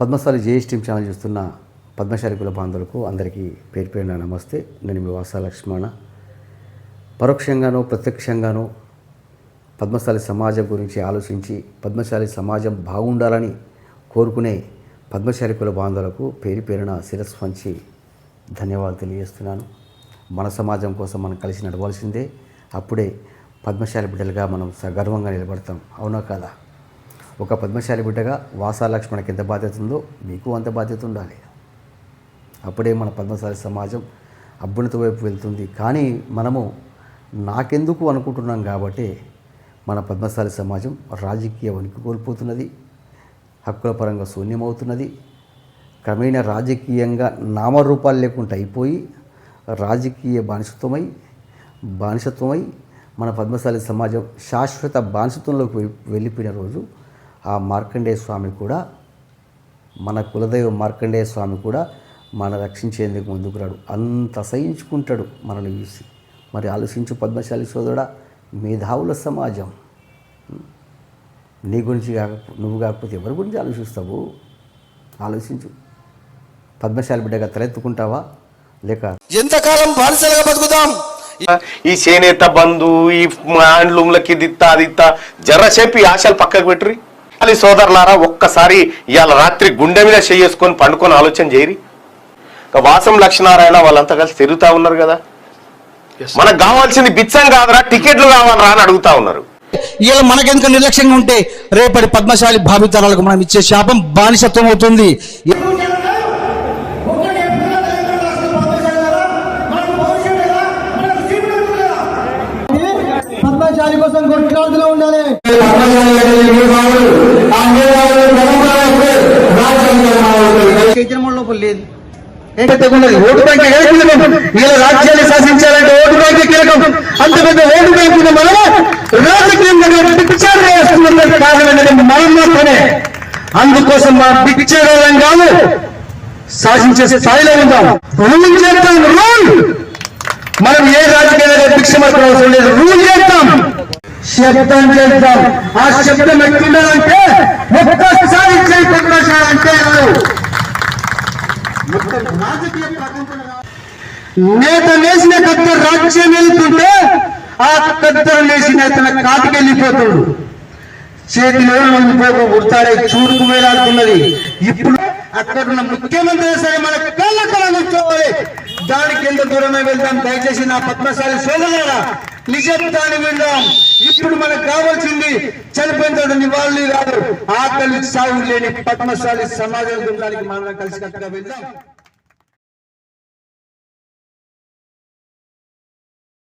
Padmashali JS team channel చూస్తున్న పద్మశాలి కుల బాంధవులకు అందరికీ పేరు పేరున నమస్తే. నేను మీ వాసా లక్ష్మణ. పరోక్షంగానో ప్రత్యక్షంగానో పద్మశాలి సమాజం గురించి ఆలోచించి పద్మశాలి సమాజం బాగుండాలని కోరుకునే పద్మశాలి కుల బాంధవులకు పేరు పేరున శిరస్సు వంచి ధన్యవాదాలు తెలియజేస్తున్నాను. మన సమాజం కోసం మనం కలిసి నడవాల్సిందే. అప్పుడే పద్మశాలి బిడ్డలుగా మనం సగర్వంగా నిలబడతాం. అవునా కదా? ఒక పద్మశాలి బిడ్డగా వాసాలక్ష్మణకి ఎంత బాధ్యత ఉందో మీకు అంత బాధ్యత ఉండాలి. అప్పుడే మన పద్మశాలి సమాజం అభ్యున్నత వైపు వెళ్తుంది. కానీ మనము నాకెందుకు అనుకుంటున్నాం కాబట్టి మన పద్మశాలి సమాజం రాజకీయ వణికి కోల్పోతున్నది హక్కుల పరంగా శూన్యమవుతున్నది క్రమేణా రాజకీయంగా నామరూపాలు లేకుండా అయిపోయి రాజకీయ బానిసత్వమై బానిసత్వమై మన పద్మశాలి సమాజం శాశ్వత బానిసత్వంలోకి వెళ్ళిపోయిన రోజు ఆ మార్కండేయ స్వామి కూడా మన కులదైవ మార్కండేయ స్వామి కూడా మన రక్షించేందుకు ముందుకు రాడు. అంత అసహించుకుంటాడు మనల్ని చూసి. మరి ఆలోచించు పద్మశాలి సోదరుడా మేధావుల సమాజం. నీ గురించి కాక నువ్వు కాకపోతే ఎవరి గురించి ఆలోచిస్తావు? ఆలోచించు. పద్మశాలి బిడ్డగా తలెత్తుకుంటావా? లేక ఎంతకాలం బానిసలుగా బతుకుతాం? ఈ చేనేత బంధు ఈ హ్యాండ్లూమ్లకి దిత్తా దిత్తా జర్రసేపు ఈ ఆశలు పక్కకు పెట్టురి. అది సోదరులారా ఒక్కసారి ఇవాళ రాత్రి గుండె మీద చేసుకొని పండుకొని ఆలోచన చేయరి. వాసం లక్ష్మీనారాయణ వాళ్ళంతా కలిసి తిరుగుతా ఉన్నారు కదా. మనకు కావాల్సింది బిచ్చం కాదురా టికెట్లు కావాలరా అని అడుగుతా ఉన్నారు. ఇలా మనకెందుకు నిర్లక్ష్యంగా ఉంటే రేపటి పద్మశాలి భావితరాలకు మనం ఇచ్చే శాపం బానిసత్వం అవుతుంది. పద్మశాలి కోసం కొట్లాడుతూ ఉండాలి. లేదు. ఓటు బ్యాంక్ కీలకం ఇలా రాజ్యాన్ని శాసించాలంటే ఓటు బ్యాంక్ కీలకం. అంత పెద్ద ఓటు బ్యాంక్ ఉన్న మనం రాజకీయంగా పిక్చర్ వేస్తున్నది కారణం మనం మాత్రమే. అందుకోసం మా పిక్చర్ కాదు శాసించే స్థాయిలో ఉందాం. రూల్ చేద్దాం రూల్! మనం ఏ రాజకీయాలు భిక్షమర్పణ అవసరం లేదు రూల్ చేద్దాం. శబ్దం చేద్దాం. ఆ శబ్దం ఎట్లుండాలంటే ఒక్కసారి చేయకుండాలంటే నేత నేసిన కత్తి రాజ్యం వెళ్తుంటే ఆ కత్త నేసిన తన కాటికి వెళ్ళిపోతాడు. చేతిలో ఉండిపోక ఉడతాడే చూడుకు వేలాడుతున్నది. ఇప్పుడు అక్కడ ఉన్న ముఖ్యమంత్రి సరే మన కళ్ళ కళ కూర్చోవాలి దానికి ఎంత దూరమే వెళ్తాం? దయచేసి నా పద్మశాలి సోదరులారా నిజత్వాన్ని విందాం ఇప్పుడు మనకు కావాల్సింది చనిపోయిన నివాళులు రాదు ఆకలి సాగు లేని పద్మశాలి సమాజం గురించి మనం కలిసి కట్టుగా వెళ్దాం.